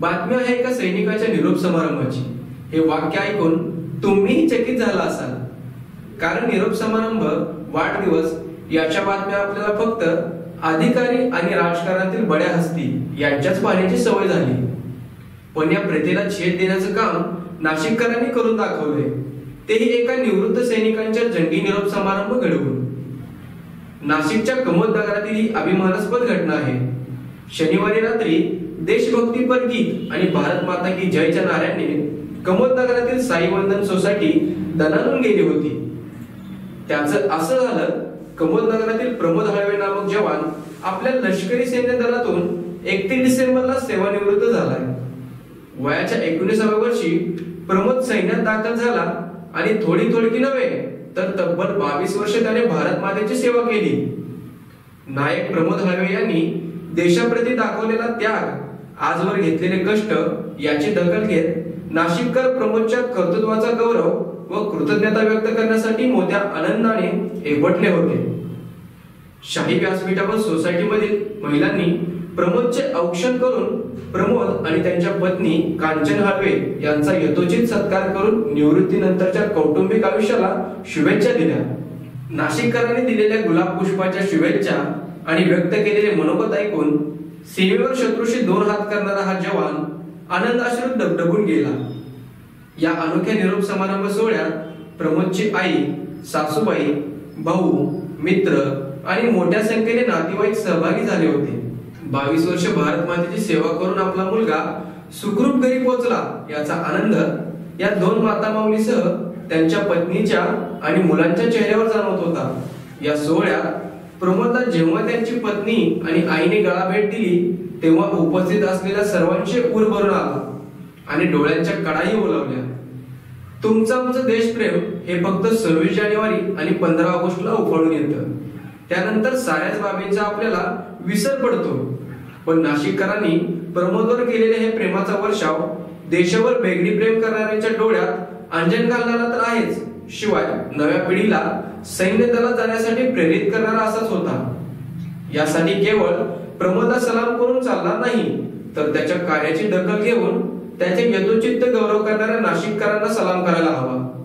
बातमी आहे एका सैनिकाच्या निरोप समारंभाची? हे वाक्य ऐकून तुम्हीही चकित झाला असाल. कारण निरोप समारंभ वाढदिवस याच्या बातम्या आपल्याला फक्त अधिकारी आणि राजकारणातील बड्या हस्ती यांच्याच पाहण्याची सवय झाली. पण या प्रथेला छेद देण्याचं काम नाशिककरांनी करून दाखवले तेही एका निवृत्त सैनिकांच्या जंगी निरोप समारंभ घडवून. नाशिकच्या कमोद नगरातील ही अभिमानास्पद घटना आहे. शनिवारी रात्री देशभक्तीपर गीत आणि भारत माता की जयच्या नाऱ्याने कमोदनगरातील साई वंदन सोसायटी दणानून गेली होती. त्याचं असं झालं कमोदनगरातील प्रमोद हळवे नामक जवान आपल्या लष्करी सैन्य दलातून एकतीस डिसेंबरला सेवानिवृत्त झालाय. वयाच्या एकोणीसाव्या वर्षी प्रमोद सैन्यात दाखल झाला आणि थोडी थोडकी नव्हे तर तब्बल बावीस वर्ष त्याने भारत मातेची सेवा केली. नायक प्रमोद हळवे यांनी देशाप्रती दाखवलेला त्याग आजवर घेतलेले कष्ट याची दखल घेत नाशिककर प्रमोदच्या कर्तृत्वाचा गौरव व कृतज्ञता व्यक्त करण्यासाठी मोठ्या आनंदाने एकवटले होते. शाही व्यासपीठावर सोसायटीमधील महिलांनी प्रमोदचे औक्षण करून प्रमोद आणि त्यांच्या पत्नी कांचन हळवे यांचा यथोचित सत्कार करून निवृत्तीनंतरच्या कौटुंबिक आयुष्याला शुभेच्छा दिल्या. नाशिककरांनी दिलेल्या गुलाब पुष्पाच्या शुभेच्छा आणि व्यक्त केलेले मनोगत ऐकून सीमेवर शत्रूशी दोन हात करणारा हा जवान आनंदाश्रू डबडबून गेला. या अनोख्या निरोप समारंभ सोहळ्यात प्रमोदची आई सासूबाई भाऊ मित्र आणि मोठ्या संख्येने नातेवाईक सहभागी झाले होते. बावीस वर्ष भारत मातेची सेवा करून आपला मुलगा सुखरूप घरी पोहोचला याचा आनंद या दोन माता माऊलीसह त्यांच्या पत्नीच्या आणि मुलांच्या चेहऱ्यावर जाणवत होता. या सोहळ्यात प्रमोदला जेव्हा त्यांची पत्नी आणि आईने गळा भेट दिली तेव्हा उपस्थित असलेल्या सर्वांचे उर भरून आला आणि डोळ्यांच्या कडाही ओलावल्या. तुमचं आमचं देशप्रेम हे फक्त सव्वीस जानेवारी आणि पंधरा ऑगस्टला उफाळून येतं. त्यानंतर साऱ्याच बाबींचा आपल्याला विसर पडतो. पण नाशिककरांनी प्रमोदवर केलेले हे प्रेमाचा वर्षाव देशावर बेगडी प्रेम करणाऱ्यांच्या डोळ्यात अंजन घालणारा तर आहेच. शिवाय नव्या पिढीला सैन्य दलात जाण्यासाठी प्रेरित करणारा असाच होता. यासाठी केवळ प्रमोदला सलाम करून चालणार नाही तर त्याच्या कार्याची दखल घेऊन त्याचे यथोचित्त गौरव करणाऱ्या नाशिककरांना सलाम करायला हवा.